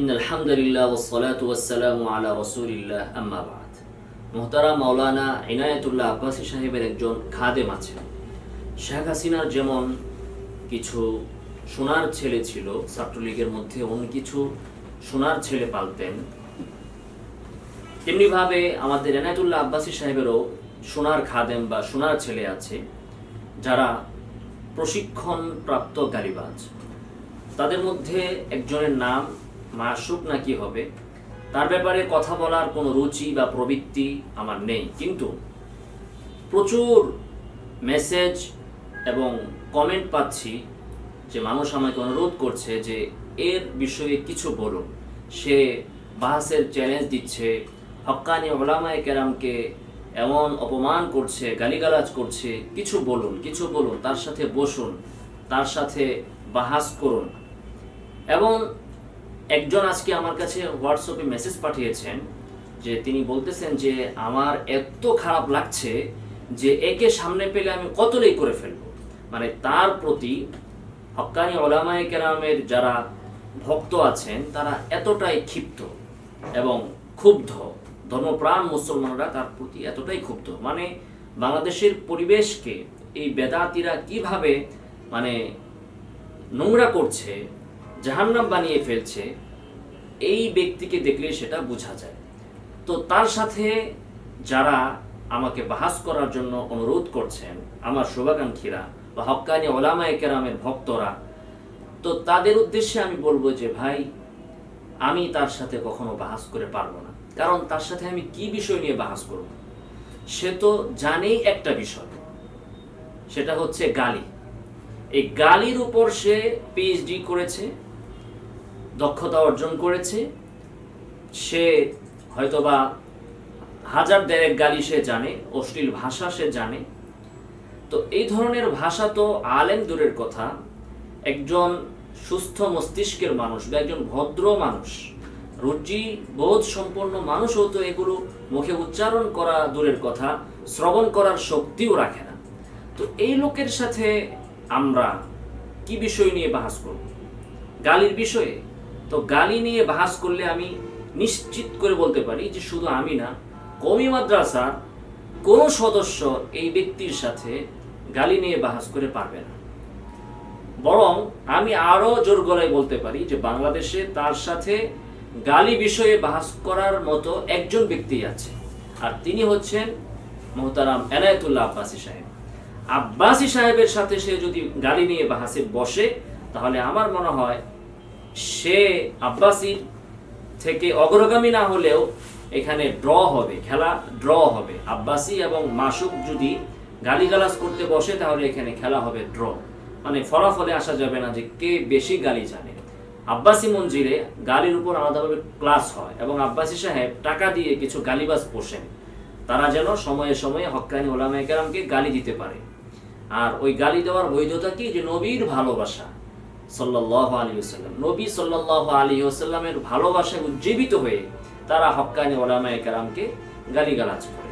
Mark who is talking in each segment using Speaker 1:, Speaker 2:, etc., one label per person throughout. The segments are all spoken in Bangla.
Speaker 1: ইন আলহামদুলিল্লাহ ওসলাত ওয়াসালাম আলা রসুলিল্লাহ আম্মাবাদ সাহেবের একজন খাদেম আছেন। শেখ হাসিনার যেমন কিছু সোনার ছেলে ছিল মধ্যে অন্য কিছু সোনার ছেলে পালতেন, তেমনিভাবে আমাদের এনায়তুল্লাহ আব্বাসী সাহেবেরও সোনার খাদেম বা সোনার ছেলে আছে, যারা প্রশিক্ষণপ্রাপ্ত গালিবাজ। তাদের মধ্যে একজনের নাম মাসুক নাকি হবে? তার ব্যাপারে কথা বলার কোনো রুচি বা প্রবৃত্তি আমার নেই। কিন্তু প্রচুর মেসেজ এবং কমেন্ট পাচ্ছি যে মানুষ আমাকে অনুরোধ করছে যে এর বিষয়ে কিছু বলুন। সে বাহাসের চ্যালেঞ্জ দিচ্ছে, হক্কানি ওলামায় কেরামকে এমন অপমান করছে, গালিগালাজ করছে, কিছু বলুন কিছু বলুন, তার সাথে বসুন, তার সাথে বাহাস করুন। এবং একজন আজকে আমার কাছে হোয়াটসঅ্যাপে মেসেজ পাঠিয়েছেন যে তিনি বলতেছেন যে আমার এত খারাপ লাগছে যে একে সামনে পেলে আমি কতলেই করে ফেলব। মানে তার প্রতি হক্কানি ওলামায়ে কেরামের যারা ভক্ত আছেন, তারা এতটাই ক্ষিপ্ত এবং ক্ষুব্ধ, ধর্মপ্রাণ মুসলমানরা তার প্রতি এতটাই ক্ষুব্ধ। মানে বাংলাদেশের পরিবেশকে এই বেদাতিরা কীভাবে মানে নোংরা করছে জাহান্নাম বানিয়ে ফেলছে, এই ব্যক্তিকে দেখলে সেটা বোঝা যায়। তো তার সাথে যারা আমাকে বাহাস করার জন্য অনুরোধ করছেন, আমার শুভাকাঙ্ক্ষীরা বা হক্কানি ওলামায়ে কেরামের ভক্তরা, তো তাদের উদ্দেশ্যে আমি বলব যে, ভাই, আমি তার সাথে কখনো বাহাস করে পারব না। কারণ তার সাথে আমি কি বিষয় নিয়ে বাহাস করব? সে তো জানেই একটা বিষয়, সেটা হচ্ছে গালি। এই গালির উপর সে পিএইচডি করেছে দক্ষতা অর্জন করেছে। সে হয়তোবা হাজার দেড়েক গালি সে জানে, অশ্লীল ভাষা সে জানে। তো এই ধরনের ভাষা তো আলেম দূরের কথা। একজন সুস্থ মস্তিষ্কের মানুষ বা একজন ভদ্র মানুষ, রুচি, বোধ সম্পন্ন মানুষও তো এগুলো মুখে উচ্চারণ করা দূরের কথা, শ্রবণ করার শক্তিও রাখে না। তো এই লোকের সাথে আমরা কি বিষয় নিয়ে বাহাস করব? গালির বিষয়ে? তো গালি নিয়ে বাহাস করলে আমি নিশ্চিত করে বলতে পারি যে শুধু আমি না কমি মাদ্রাসার কোনো সদস্য এই ব্যক্তির সাথে গালি নিয়ে বাহাস করে পারবে না। বরং আমি আরও জোর গলায় বলতে পারি যে বাংলাদেশে তার সাথে গালি বিষয়ে বাহাস করার মতো একজন ব্যক্তি আছে, আর তিনি হচ্ছেন মোহতারাম এনায়েতুল্লাহ আব্বাসী সাহেব। আব্বাসী সাহেবের সাথে সে যদি গালি নিয়ে বাহাসে বসে, তাহলে আমার মনে হয় সে আব্বাসীর থেকে অগ্রগামী না হলেও এখানে ড্র হবে, খেলা ড্র হবে। আব্বাসী এবং মাসুক যদি গালিগালাজ করতে বসে, তাহলে এখানে খেলা হবে ড্র মানে ফলাফলে আসা যাবে না যে কে বেশি গালি জানে। আব্বাসী মঞ্জিরে গালির উপর আলাদাভাবে ক্লাস হয় এবং আব্বাসী সাহেব টাকা দিয়ে কিছু গালিবাজ পোষেন। তারা যেন সময়ে সময়ে হক্কানি ওলামা গালি দিতে পারে। আর ওই গালি দেওয়ার বৈধতা কি? যে নবীর ভালোবাসা। সাল্লাহ আলী ওসাল্লাম নবী সাল্লাহ আলী ওসাল্লামের ভালোবাসায় উজ্জীবিত হয়ে তারা হক্কানি ওলামা কেরামকে গালিগালাজ করে।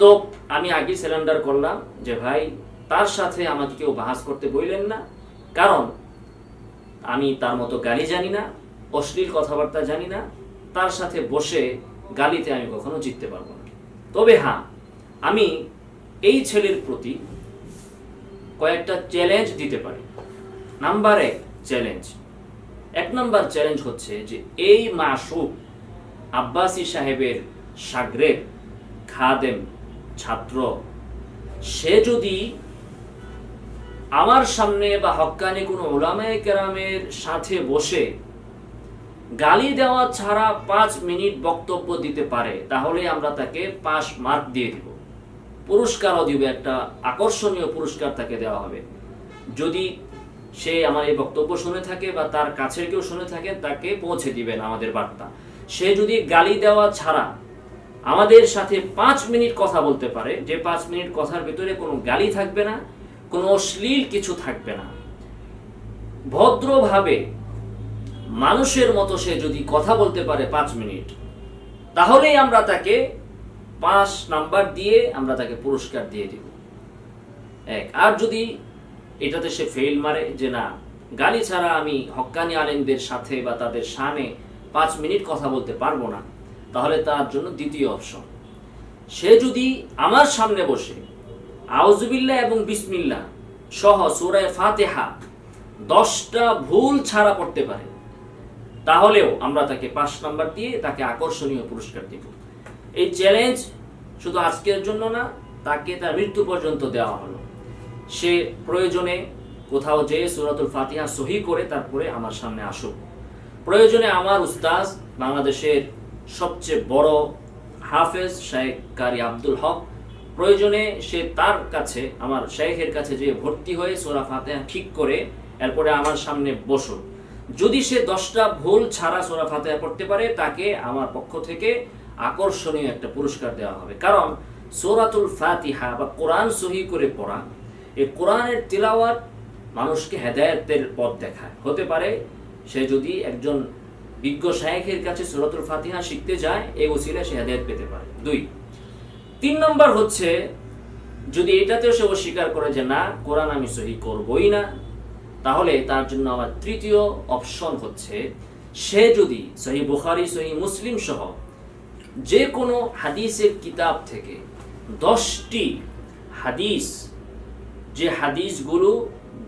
Speaker 1: তো আমি আগে সিলিন্ডার করলাম যে, ভাই, তার সাথে আমাকে কেউ বাহাস করতে বললেন না। কারণ আমি তার মতো গালি জানি না, অশ্লীল কথাবার্তা জানি না। তার সাথে বসে গালিতে আমি কখনো জিততে পারব না। তবে হ্যাঁ আমি এই ছেলের প্রতি কয়েকটা চ্যালেঞ্জ দিতে পারি। নাম্বার এক চ্যালেঞ্জ এক নাম্বার চ্যালেঞ্জ হচ্ছে যে এই মাসুক আব্বাসী সাহেবের সাগরের খাদেম ছাত্র, সে যদি আমার সামনে বা হক্কানি কোনো ওলামায়ে কেরামের সাথে বসে গালি দেওয়া ছাড়া পাঁচ মিনিট বক্তব্য দিতে পারে, তাহলে আমরা তাকে পাঁচ মার্ক দিয়ে দিব। পুরস্কারও দিব, একটা আকর্ষণীয় পুরস্কার তাকে দেওয়া হবে। যদি সে আমার এই বক্তব্য শুনে থাকে বা তার কাছের কেউ শুনে থাকে, তাকে পৌঁছে দিবেন আমাদের বার্তা। সে যদি গালি দেওয়া ছাড়া আমাদের সাথে পাঁচ মিনিট কথা বলতে পারে, যে পাঁচ মিনিট কথার ভিতরে কোনো গালি থাকবে না, কোনো অশ্লীল কিছু থাকবে না। ভদ্রভাবে মানুষের মতো সে যদি কথা বলতে পারে পাঁচ মিনিট, তাহলেই আমরা তাকে পাঁচ নাম্বার দিয়ে আমরা তাকে পুরস্কার দিয়ে দিব। এক, আর যদি এটাতে সে ফেল মারে যে না, গালি ছাড়া আমি হক্কানি আলেমদের সাথে বা তাদের সামনে পাঁচ মিনিট কথা বলতে পারব না, তাহলে তার জন্য দ্বিতীয় অপশন সে যদি আমার সামনে বসে আউজুবিল্লাহ এবং বিসমিল্লা সহ সুরায় ফাতেহা দশটা ভুল ছাড়া করতে পারে, তাহলেও আমরা তাকে পাঁচ নাম্বার দিয়ে তাকে আকর্ষণীয় পুরস্কার দিব। এই চ্যালেঞ্জ শুধু আজকের জন্য না, তাকে তার মৃত্যু পর্যন্ত দেওয়া হলো। সে প্রয়োজনে কোথাও যেয়ে সুরাতুল ফাতিহা সহি করে তারপরে আমার সামনে আসুক প্রয়োজনে আমার উস্তাজ বাংলাদেশের সবচেয়ে বড় হাফেজ শেখ কারি আব্দুল হক, প্রয়োজনে সে তার কাছে, আমার শেখের কাছে যে ভর্তি হয়ে সোরা ফাতেহা ঠিক করে এরপরে আমার সামনে বসুন যদি সে দশটা ভুল ছাড়া সোরা ফাতেহা পড়তে পারে, তাকে আমার পক্ষ থেকে আকর্ষণীয় একটা পুরস্কার দেওয়া হবে। কারণ সোরাতুল ফাতিহা বা কোরআন সহি করে পড়া এই কোরআনের তিলাওয়াত মানুষকে হেদায়েতের পথ দেখায়। হতে পারে সে যদি একজন বিজ্ঞ শায়েখের কাছে সুরাতুল ফাতিহা শিখতে যায়, এই ওসিলায় সে হেদায়েত পেতে পারে। দুই। তিন নম্বর হচ্ছে, যদি এটাতেও সে অস্বীকার করে যে, না, কোরআন আমি সহি করবই না, তাহলে তার জন্য আমার তৃতীয় অপশন হচ্ছে, সে যদি সহি বুখারি, সহি মুসলিম সহ যে কোনো হাদিসের কিতাব থেকে দশটি হাদিস যে হাদিসগুলো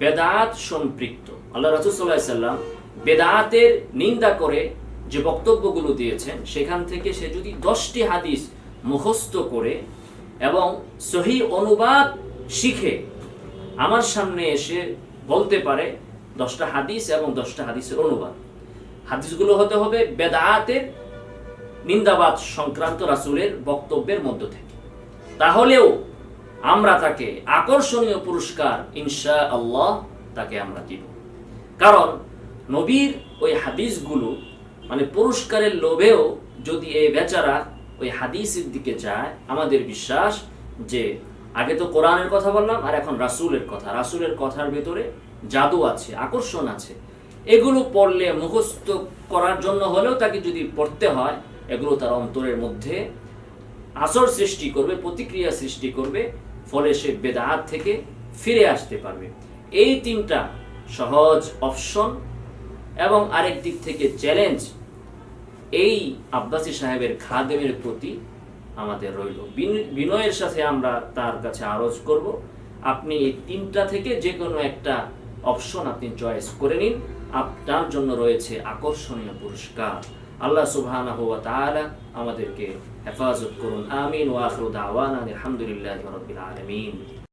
Speaker 1: বেদাত সম্পৃক্ত। আল্লাহ রসুল্লাহ বেদাতের নিন্দা করে যে বক্তব্যগুলো দিয়েছেন, সেখান থেকে সে যদি দশটি হাদিস মুখস্থ করে এবং সহি অনুবাদ শিখে আমার সামনে এসে বলতে পারে, দশটা হাদিস এবং দশটা হাদিসের অনুবাদ। হাদিসগুলো হতে হবে বেদাতের নিন্দাবাদ সংক্রান্ত রাসুলের বক্তব্যের মধ্য থেকে। তাহলেও আমরা তাকে আকর্ষণীয় পুরস্কার ইনশা আল্লাহ তাকে আমরা দিব। কারণ নবীর ওই হাদিসগুলো মানে পুরস্কারের লোভেও যদি এই বেচারা ওই হাদিসের দিকে যায়, আমাদের বিশ্বাস যে আগে তো কোরআনের কথা বললাম, আর এখন রাসূলের কথা। রাসূলের কথার ভেতরে জাদু আছে, আকর্ষণ আছে। এগুলো পড়লে মুখস্থ করার জন্য হলেও তাকে যদি পড়তে হয়, এগুলো তার অন্তরের মধ্যে আসর সৃষ্টি করবে, প্রতিক্রিয়া সৃষ্টি করবে ফলে সে বেদাত থেকে ফিরে আসতে পারবে। এই তিনটা সহজ অপশন এবং আরেক দিক থেকে চ্যালেঞ্জ এই আব্বাসী সাহেবের খাদেমের প্রতি আমাদের রইল। বিন- বিনয়ের সাথে আমরা তার কাছে আরজ করব। আপনি এই তিনটা থেকে যে কোনো একটা অপশন আপনি চয়েস করে নিন। আপনার জন্য রয়েছে আকর্ষণীয় পুরস্কার। আল্লাহ সুবহানাহু ওয়া তাআলা আমাদেরকে হেফাজত করুন আমিন ওয়া আখিরু দাওয়ানা আলহামদুলিল্লাহি রাব্বিল আলামিন